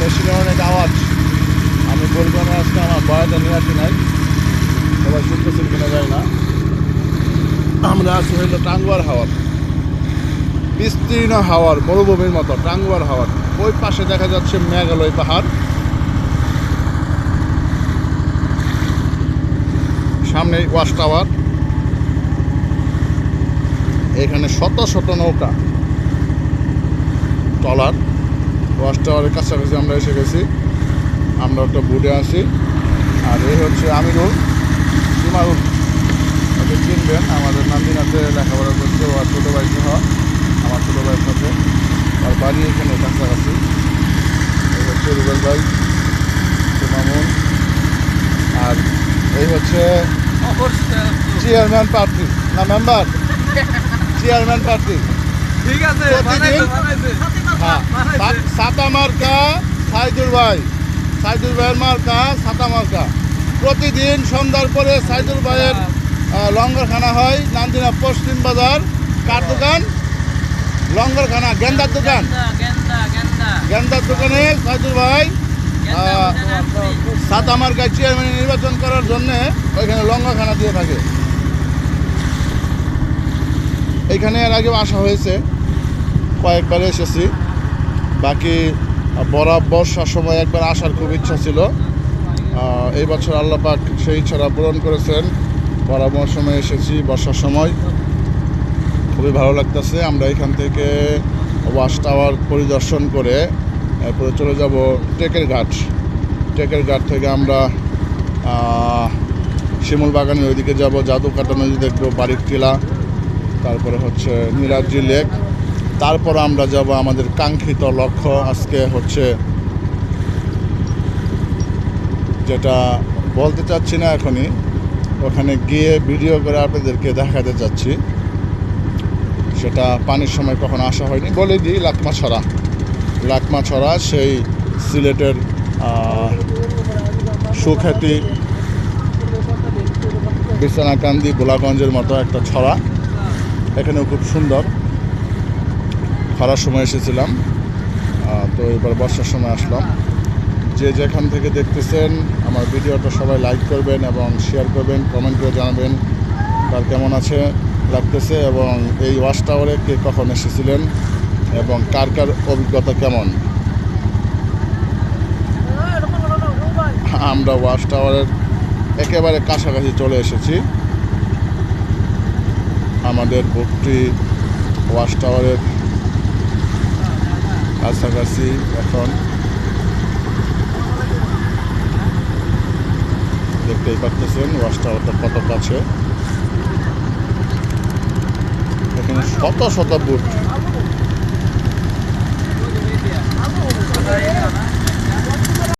মেশিনে অনেক আওয়াজ। আমি বলব না আজকে আমার বয়াতে নিয়ে আসি নাই। সবাই শুনতেছেন কিনা যায় না। আমরা আছি হইল টাঙ্গুয়ার হাওয়ার বিস্তীর্ণ হাওয়ার মরুভূমির মতো, টাঙ্গুয়ার হাওয়ার ওই পাশে দেখা যাচ্ছে মেঘালয় পাহাড়। সামনে ওয়াশ টাওয়ার। এখানে শত শত নৌকা, ট্রলার। ওয়াশ টাওয়ারের কাছাকাছি আমরা এসে গেছি। আমরা একটা বুটে আছি। আর এই হচ্ছে আমিরুল। সীমারুল ওকে চিনবেন। আমাদের নান্দিনাতে লেখাপড়া করছে। ও আর ছোটো ভাই সহ আমার ছোটো ভাইয়ের সাথে। আর বাড়ি এখানে কাছাকাছি। এই হচ্ছে রুবেল ভাই মামুন আর এই হচ্ছে চেয়ারম্যান প্রার্থী না মেম্বার? চেয়ারম্যান প্রার্থী প্রতিদিন-। হ্যাঁ সাতা মার্কা সাইদুল ভাই। সাইদুল ভাইয়ের মার্কা সাতা মার্কা। প্রতিদিন সন্ধ্যার পরে সাইদুল ভাইয়ের লঙ্গরখানা হয় নান্দিনা পশ্চিম বাজার। কার দোকান? লঙ্গরখানা গেন্দার দোকান। গেন্দা, গেন্দা, গেন্দা। গেন্দার দোকানে সাইদুল ভাই সাতা মার্কায় চেয়ারম্যান নির্বাচন করার জন্যে ওইখানে লঙ্গরখানা দিয়ে থাকে। এখানে এর আগেও আসা হয়েছে। কয়েকবার এসেছি। বাকি বরাব বর্ষার সময় একবার আসার খুব ইচ্ছা ছিল। এই বছর আল্লাহ পাক সেই ইচ্ছাটা পূরণ করেছেন। বরাব মৌসুমে এসেছি বর্ষার সময়। খুবই ভালো লাগতেছে। আমরা এখান থেকে ওয়াশ টাওয়ার পরিদর্শন করে, এরপরে চলে যাব টেকের ঘাট। টেকের ঘাট থেকে আমরা শিমুল বাগানের ওইদিকে যাব, জাদুকাটা নদী দেখব বাড়ির টিলা, তারপরে হচ্ছে নিরাজি লেক। তারপর আমরা যাব আমাদের কাঙ্ক্ষিত লক্ষ্য আজকে হচ্ছে যেটা বলতে চাচ্ছি না এখনই, ওখানে গিয়ে ভিডিও করে আপনাদেরকে দেখাতে চাচ্ছি। সেটা পানির সময় কখনো আসা হয়নি, বলে দিই লাকমা ছড়া লাকমা ছড়া সেই সিলেটের সুখ্যাতি বিছানাকান্দি, গোলাগঞ্জের মতো একটা ছড়া। এখানেও খুব সুন্দর। খরার সময় এসেছিলাম। তো এবার বর্ষার সময় আসলাম। যে যেখান থেকে দেখতেছেন, আমার ভিডিওটা সবাই লাইক করবেন এবং শেয়ার করবেন কমেন্ট করে জানাবেন তার কেমন আছে, লাগতেছে এবং এই ওয়াশ টাওয়ারে কে কখন এসেছিলেন এবং কার কার অভিজ্ঞতা কেমন? আমরা ওয়াশ টাওয়ারের একেবারে কাছাকাছি চলে এসেছি। আমাদের বুকটি ওয়াশ টাওয়ারের কাছাকাছি এখন দেখতেই পাচ্ছেন ওয়াশ টাওয়ারটা কত কাছে। এখানে শত শত বুট।